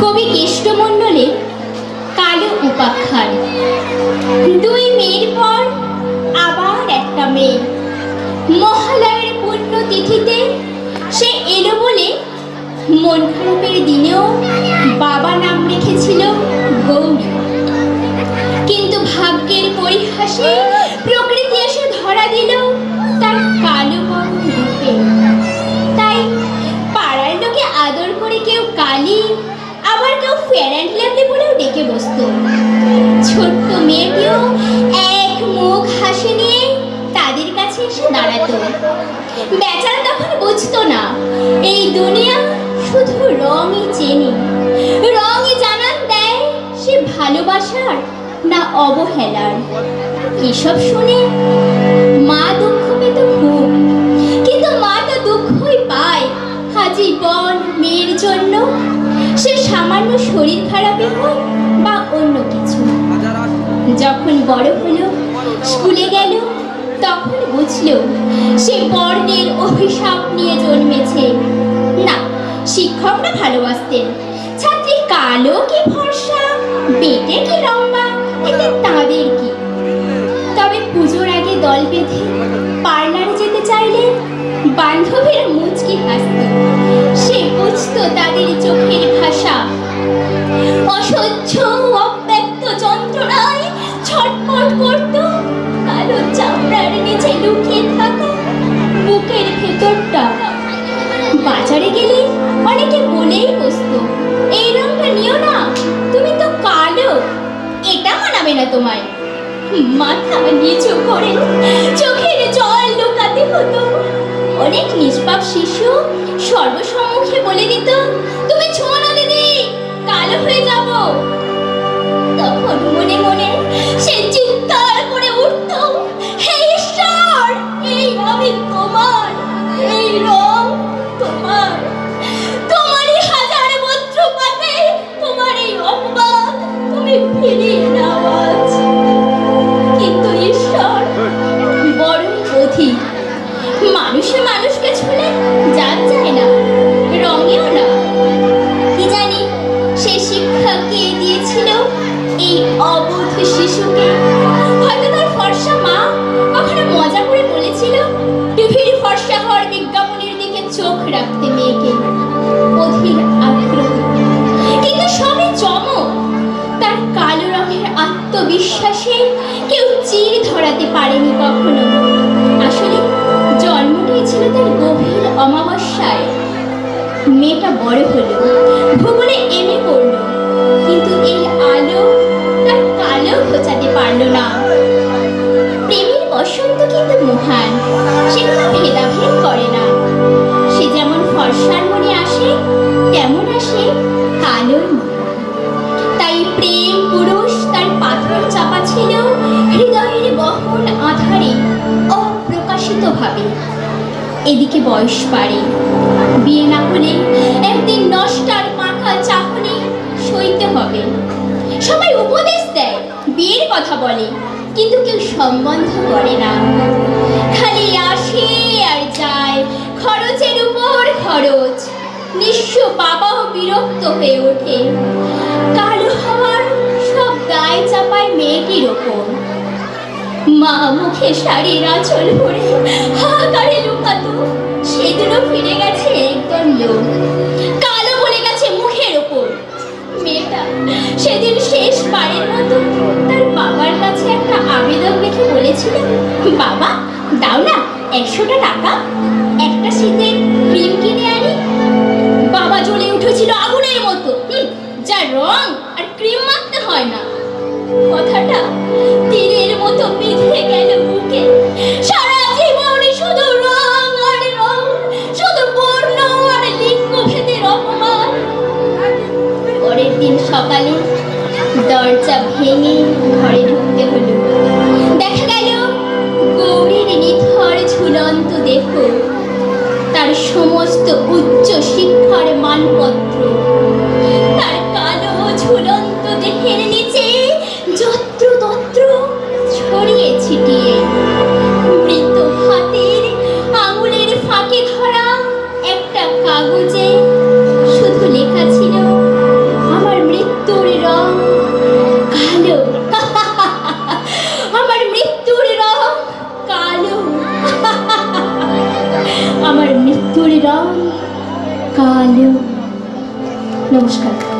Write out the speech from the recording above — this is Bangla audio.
কবি কেষ্টমণ্ডলের কালো উপাখ্যান। দুই মেয়ের পর আবার একটা মেয়ে। মহালয়ের পূর্ণ তিথিতে সে এলো বলে মন খারাপের দিনেও বাবা নাম রেখেছিল গৌরী। করে কেউ কালি, আবার কেউ ফেরান লাগলে বলেও ডেকে বসত। ছোট্ট মেয়েটিও এক মুখ হাসি নিয়ে তাদের কাছে এসে দাঁড়াতো। বেচারা তখন বুঝতো না, এই দুনিয়া শুধু রঙই চেনে। রঙই জানান দেয় সে ভালোবাসার না অবহেলার। এসব শুনে মা জন্য সে সামান্য শরীর খারাপই হোক বা অন্য কিছু। যখন বড় হলো, স্কুলে গেল, তখন বুঝল সে বর্ণের অভিশাপ নিয়ে জন্মেছে। না, শিক্ষকরা ভালোবাসতেন। ছাত্রী কালো কি ভরসা বেটে কি লম্বা, এতে তাদের কি? তবে পুজোর আগে দল বেঁধে পার্লারে যেতে চাইলে বান্ধবীরা মুচকি হাসত সে তাদের চোখের ভাষা। অসহ্য অব্যক্ত যন্ত্রণায় ছটফট করত কালো চামড়ার নিচে লুকিয়ে থাকা বুকের ভেতরটা। বাজারে গেলে অনেকে বলেই বসতো, এই রংটা নিও না, তুমি তো কালো, এটা মানাবে না তোমায়। মাথা নিচু করে চোখের জল লুকাতে হতো। অনেক নিষ্পাপ শিশু সর্বসম্মুখে বলে দিত তুমি ছোঁয়া শিশুকে হয়তো তার ফর্সা মা কখনো মজা করে বলেছিল? টিভির ফর্সা হওয়ার বিজ্ঞাপনের দিকে চোখ রাখতে মেয়েকে। অধীর আগ্রহ। কিন্তু সবই চমক। তার কালো রঙের আত্মবিশ্বাসে কেউ চির ধরাতে পারেনি কখনো। আসলে জন্মটাই ছিল তার গভীর অমাবস্যায়। মেয়েটা বড় হলো। ভূগোলে এমএ করল গহন আধারে অপ্রকাশিত ভাবে এদিকে বয়স বাড়ে। বিয়ে না হলে একদিন নষ্টার মাখা চাহনি সইতে হবে। সবাই উপদেশ দেয়, বিয়ের কথা বলে, কিন্তু কেউ সম্বন্ধ করে না। খালি আসে আর যায়, খরচের উপর খরচ। নিঃস্ব বাবাও বিরক্ত হয়ে ওঠে। কালো হওয়ার সব গায়ে চাপায় মেয়েটির ওপর। মা মুখে শাড়ির আঁচল ভরে হাহাকারে লুকাতো। সেদিনও ফিরে গেছে একদম লোক। কালো বলে গেছে মুখের ওপর। মেয়েটা সেদিন শেষ বারের মতো তার বাবার কাছে একটা আবেদন রেখে বলেছিল, বাবা, দাও না একশোটা টাকা। একটা শীতের দরজা ভেঙে ঘরে ঢুকতে হলো। দেখা গেল, গৌরীর নিথর ঝুলন্ত দেহ। তার সমস্ত উচ্চ শিক্ষার মানপত্র রং নমস্কার।